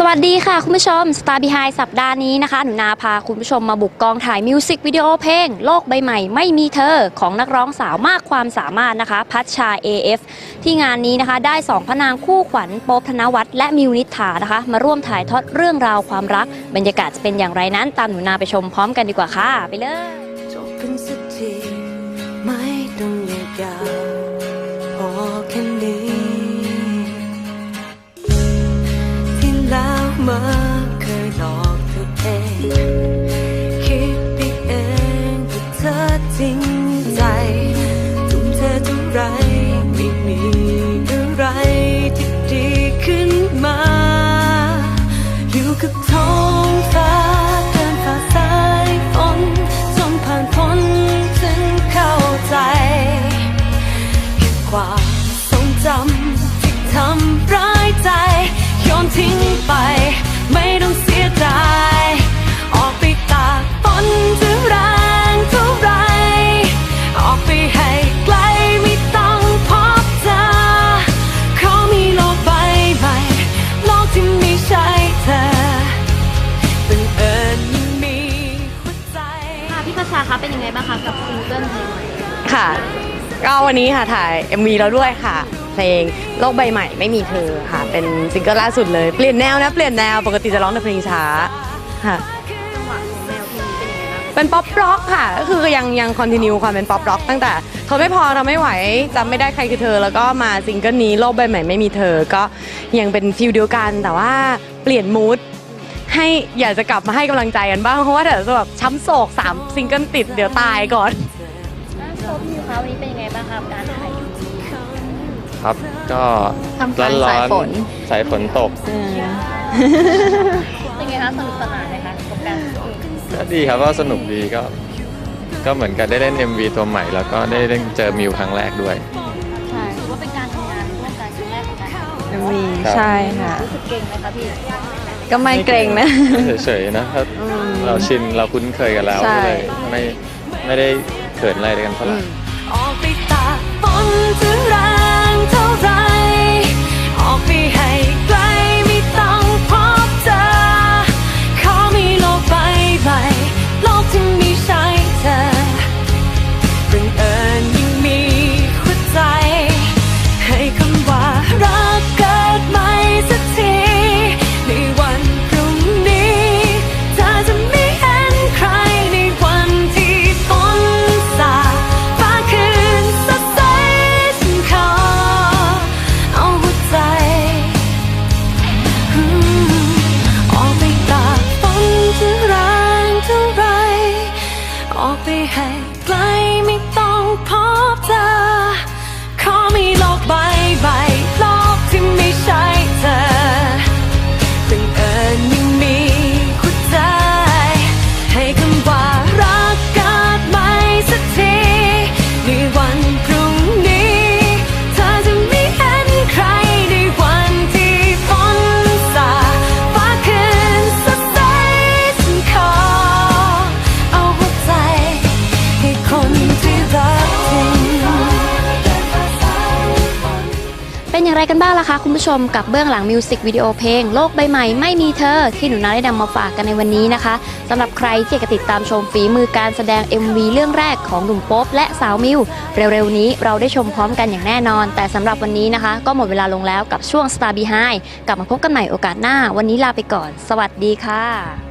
สวัสดีค่ะ คุณผู้ชม Star Behind สัปดาห์นี้นะคะ หนูนาพาคุณผู้ชมมาบุกกองถ่ายมิวสิกวิดีโอเพลง โลกใบใหม่ไม่มีเธอของนักร้องสาวมากความสามารถนะคะ พัชชา AF ที่งานนี้นะคะ ได้สองพระนางคู่ขวัญโป๊บธนวัฒน์และมิวนิษฐานะคะ มาร่วมถ่ายทอดเรื่องราวความรัก บรรยากาศจะเป็นอย่างไรนั้น ตามหนูนาไปชมพร้อมกันดีกว่าค่ะ ไปเลยจบกันสักทีไม่ต้องยาว ใจทุ่มเทเท่าไรไม่มีอะไรที่ดีขึ้นมา อยู่กับท้องฟ้าเดินฝ่าสายฝนจนผ่านพ้นถึงเข้าใจเก็บความทรงจำที่ทำร้ายใจโยนทิ้งไป ค่ะพี่พัชชาคะเป็นยังไงบ้างคะกับซิงเกิลเพลงใหม่ค่ะ ก็วันนี้ค่ะถ่าย MV แล้วด้วยค่ะ เพลงโลกใบใหม่ไม่มีเธอค่ะ เป็นซิงเกิลล่าสุดเลย เปลี่ยนแนวนะเปลี่ยนแนวปกติจะร้องแต่เพลงช้าค่ะจังหวะของแนวเพลงนี้เป็นยังไงบ้างเป็นป๊อปร็อกค่ะก็คือยังยังคอนติเนียความเป็นป๊อปร็อกตั้งแต่ทนไม่พอทำไม่ไหวจำไม่ได้ใครคือเธอ แล้วก็มาซิงเกิลนี้โลกใบใหม่ไม่มีเธอ ก็ยังเป็นฟิลเดียวกันแต่ว่าเปลี่ยนมูด ให้อยากจะกลับมาให้กำลังใจกันบ้าง เพราะว่าเดี๋ยวจะแบบช้ำโศกสามซิงเกิลติดเดี๋ยวตายก่อนโซมิวคะวันนี้เป็นยังไงบ้างครับการถ่ายครับก็ทำกลางร้อนสายฝน สายฝนตกเป็นไงคะสนุกสนานไหมคะกับการก็ดีครับว่าสนุกดีก็ ก็เหมือนกับได้เล่น MV ตัวใหม่ แล้วก็ได้เล่นเจอมิวครั้งแรกด้วย MV ครับ ใช่ค่ะ รู้สึกเก่งไหมคะพี่ ก็ไม่เกรงนะ เฉยๆนะถ้าเราชินเราคุ้นเคยกันแล้วใช่ ก็เลยไม่ไม่ได้เขินอะไรกันเท่าไหร่ ออกไปตากฝนจะแรงเท่าไร อ กันบ้างล่ะคะคุณผู้ชมกับเบื้องหลังมิวสิกวิดีโอเพลง โลกใบใหม่ไม่มีเธอ ที่หนูนาได้นำมาฝากกันในวันนี้นะคะสำหรับใครที่อยากจะติดตามชมฝีมือการแสดง MV เรื่องแรกของหนุ่มโป๊ปและสาวมิว เร็วๆนี้เราได้ชมพร้อมกันอย่างแน่นอน แต่สำหรับวันนี้นะคะ ก็หมดเวลาลงแล้วกับช่วง Star Behind กลับมาพบกันใหม่โอกาสหน้า วันนี้ลาไปก่อน สวัสดีค่ะ